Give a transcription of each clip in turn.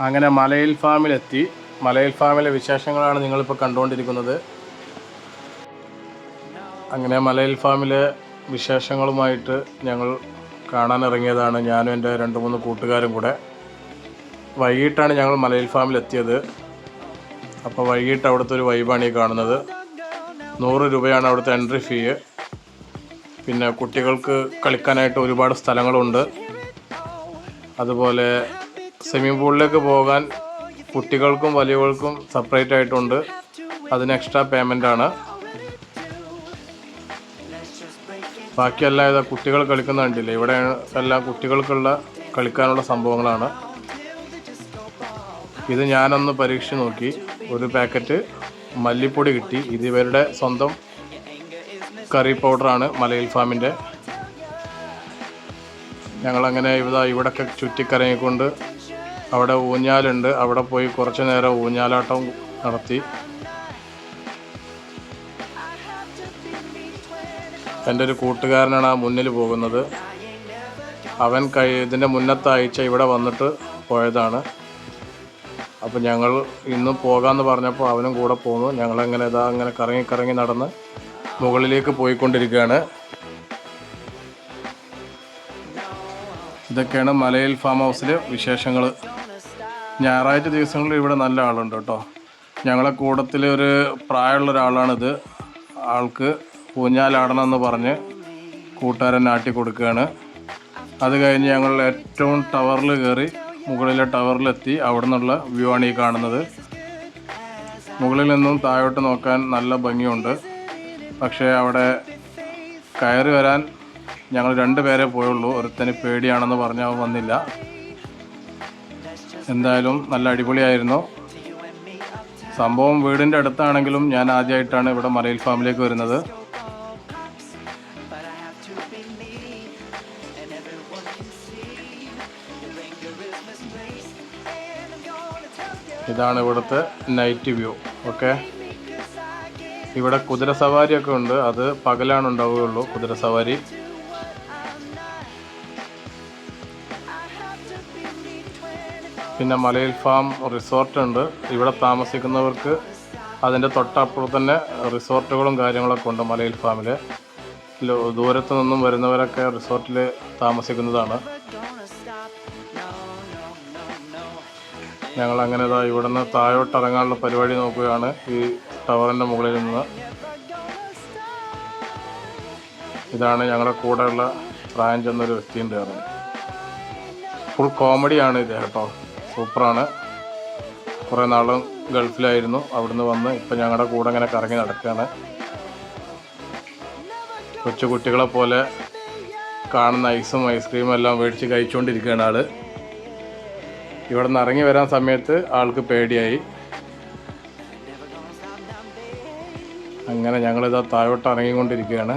അങ്ങനെ മലയിൽ ഫാമിലെത്തി. മലയിൽ ഫാമിലെ വിശേഷങ്ങളാണ് നിങ്ങളിപ്പോൾ കണ്ടുകൊണ്ടിരിക്കുന്നത്. അങ്ങനെ മലയിൽ ഫാമിലെ വിശേഷങ്ങളുമായിട്ട് ഞങ്ങൾ കാണാൻ ഇറങ്ങിയതാണ് ഞാനും എന്റെ രണ്ട് മൂന്ന് കൂട്ടുകാരും കൂടെ. വൈകിട്ടാണ് ഞങ്ങൾ മലയിൽ ഫാമിലെത്തിയത്. അപ്പോൾ വൈകിട്ട് അവിടുത്തെ ഒരു വൈബാണ് ഈ കാണുന്നത്. നൂറ് രൂപയാണ് അവിടുത്തെ എൻട്രി ഫീ. പിന്നെ കുട്ടികൾക്ക് കളിക്കാനായിട്ട് ഒരുപാട് സ്ഥലങ്ങളുണ്ട്. അതുപോലെ സ്വിമ്മിംഗ് പൂളിലേക്ക് പോകാൻ കുട്ടികൾക്കും വലിയവർക്കും സെപ്പറേറ്റ് ആയിട്ടുണ്ട്. അതിന് എക്സ്ട്രാ പേയ്മെന്റ് ആണ്. ബാക്കിയെല്ലാം ഇതാ കുട്ടികൾ കളിക്കുന്ന കണ്ടില്ല? ഇവിടെ എല്ലാം കുട്ടികൾക്കുള്ള കളിക്കാനുള്ള സംഭവങ്ങളാണ്. ഇത് ഞാനൊന്ന് പരീക്ഷ നോക്കി. ഒരു പാക്കറ്റ് മല്ലിപ്പൊടി കിട്ടി. ഇത് ഇവരുടെ സ്വന്തം കറി പൗഡറാണ് മലയിൽ ഫാമിന്റെ. ഞങ്ങളങ്ങനെ ഇവിടെ ഇവിടൊക്കെ ചുറ്റിക്കറങ്ങിക്കൊണ്ട് അവിടെ ഊഞ്ഞാലുണ്ട്. അവിടെ പോയി കുറച്ച് നേരം ഊഞ്ഞാലാട്ടം നടത്തി. എന്റെ ഒരു കൂട്ടുകാരനാണ് ആ മുന്നിൽ പോകുന്നത്. അവൻ കഴി ഇതിന്റെ മുന്നത്തെ ആഴ്ച ഇവിടെ വന്നിട്ട് പോയതാണ്. അപ്പോൾ ഞങ്ങൾ ഇന്ന് പോകാമെന്ന് പറഞ്ഞപ്പോൾ അവനും കൂടെ പോന്നു. ഞങ്ങളങ്ങനെ ഇതാ അങ്ങനെ കറങ്ങി കറങ്ങി നടന്ന് മുകളിലേക്ക് പോയിക്കൊണ്ടിരിക്കുകയാണ്. ഇതൊക്കെയാണ് മലയിൽ ഫാം ഹൗസിലെ വിശേഷങ്ങൾ. ഞായറാഴ്ച ദിവസങ്ങളിൽ ഇവിടെ നല്ല ആളുണ്ട് കേട്ടോ. ഞങ്ങളെ കൂട്ടത്തിൽ ഒരു പ്രായമുള്ള ഒരാളാണിത്. ആൾക്ക് ഊഞ്ഞാലാടണം എന്ന് പറഞ്ഞ് കൂട്ടുകാരൻ നാട്ടി കൊടുക്കുകയാണ്. അത് കഴിഞ്ഞ് ഞങ്ങൾ ഏറ്റവും ടവറിൽ കയറി മുകളിലെ ടവറിലെത്തി. അവിടെ നിന്നുള്ള വ്യൂ ആണ് ഈ കാണുന്നത്. മുകളിൽ നിന്നും താഴോട്ട് നോക്കാൻ നല്ല ഭംഗിയുണ്ട്. പക്ഷേ അവിടെ കയറി വരാൻ ഞങ്ങൾ രണ്ട് പേരെ പോയുള്ളൂ. ഒരുത്തന് പേടിയാണെന്ന് പറഞ്ഞ് അവൻ വന്നില്ല. എന്തായാലും നല്ല അടിപൊളിയായിരുന്നു. സംഭവം വീടിന്റെ അടുത്താണെങ്കിലും ഞാൻ ആദ്യമായിട്ടാണ് ഇവിടെ മലയിൽ ഫാമിലേക്ക് വരുന്നത്. ഇതാണ് ഇവിടുത്തെ നൈറ്റ് വ്യൂ ഓക്കെ ഇവിടെ കുതിര സവാരിയൊക്കെ ഉണ്ട്. അത് പകലാണ് ഉണ്ടാവുകയുള്ളൂ കുതിര സവാരി. പിന്നെ മലയിൽ ഫാം റിസോർട്ട് ഉണ്ട്. ഇവിടെ താമസിക്കുന്നവർക്ക് അതിന്റെ തൊട്ടപ്പുറത്ത് തന്നെ റിസോർട്ടുകളും കാര്യങ്ങളൊക്കെ ഉണ്ട് മലയിൽ ഫാമിൽ ദൂരത്തു നിന്നും വരുന്നവരൊക്കെ റിസോർട്ടിൽ താമസിക്കുന്നതാണ്. ഞങ്ങൾ അങ്ങനെ ഇതാ ഇവിടെ നിന്ന് താഴോട്ട് ഇറങ്ങാനുള്ള പരിപാടി നോക്കുകയാണ്. ഈ ടവറിന്റെ മുകളിൽ നിന്ന്. ഇതാണ് ഞങ്ങളുടെ കൂടെയുള്ള പ്രായം എന്നൊരു വ്യക്തിയുണ്ട് ഫുൾ കോമഡിയാണ് ഇത് കേട്ടോ. സൂപ്പറാണ്. കുറേ നാളും ഗൾഫിലായിരുന്നു. അവിടുന്ന് വന്ന് ഇപ്പം ഞങ്ങളുടെ കൂടെ ഇങ്ങനെ കറങ്ങി നടക്കുകയാണ് കൊച്ചു കുട്ടികളെ പോലെ കാണുന്ന ഐസും ഐസ്ക്രീമും എല്ലാം മേടിച്ച് കഴിച്ചുകൊണ്ടിരിക്കുകയാണ് ആൾ ഇവിടെ നിന്ന് ഇറങ്ങി വരാൻ സമയത്ത് ആൾക്ക് പേടിയായി. അങ്ങനെ ഞങ്ങളിതാ താഴോട്ട് ഇറങ്ങിക്കൊണ്ടിരിക്കുകയാണ്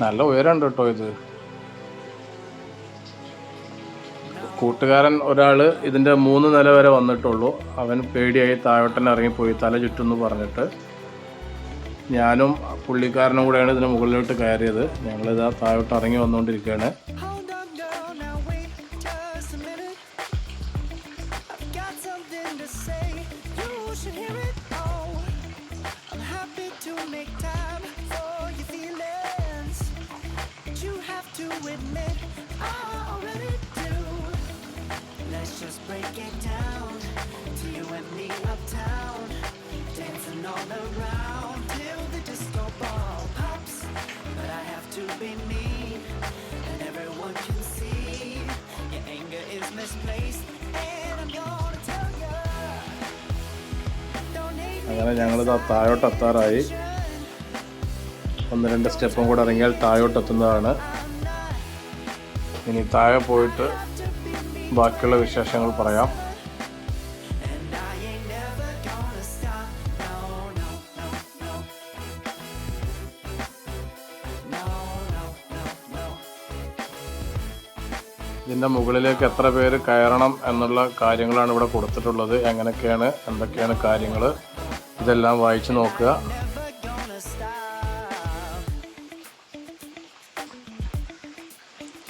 നല്ല ഉയരമുണ്ട് കേട്ടോ ഇത്. കൂട്ടുകാരൻ ഒരാൾ ഇതിന്റെ മൂന്ന് നില വരെ വന്നിട്ടുള്ളൂ. അവൻ പേടിയായി താഴോട്ടനെ ഇറങ്ങിപ്പോയി തല ചുറ്റുമെന്ന് പറഞ്ഞിട്ട്. ഞാനും പുള്ളിക്കാരനും കൂടെയാണ് ഇതിന് മുകളിലോട്ട് കയറിയത്. ഞങ്ങളിതാ താഴോട്ട് ഇറങ്ങി വന്നുകൊണ്ടിരിക്കുകയാണ്. Break it down to you and me uptown. Dancing all around till the disco ball pops. But I have to be me and everyone can see your anger is misplaced. And I'm gonna tell you. അങ്ങനെ ഞങ്ങളിതാ താഴോട്ട് എത്താറായി ഒന്ന് രണ്ട് സ്റ്റെപ്പും കൂടെ ഇറങ്ങിയാൽ താഴോട്ട് എത്തുന്നതാണ് ഇനി താഴെ പോയിട്ട് ബാക്കിയുള്ള വിശേഷങ്ങൾ പറയാം. ഇതിന്റെ മുകളിലേക്ക് എത്ര പേര് കയറണം എന്നുള്ള കാര്യങ്ങളാണ് ഇവിടെ കൊടുത്തിട്ടുള്ളത്. എങ്ങനെയൊക്കെയാണ് എന്തൊക്കെയാണ് കാര്യങ്ങൾ ഇതെല്ലാം വായിച്ചു നോക്കുക.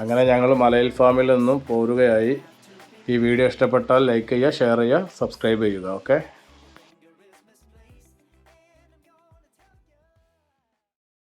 അങ്ങനെ ഞങ്ങൾ മലയിൽ ഫാമിൽ നിന്നും പോരുകയായി. ഈ വീഡിയോ ഇഷ്ടപ്പെട്ടാൽ ലൈക്ക് ചെയ്യുക ഷെയർ ചെയ്യുക സബ്സ്ക്രൈബ് ചെയ്യുക. ഓക്കെ?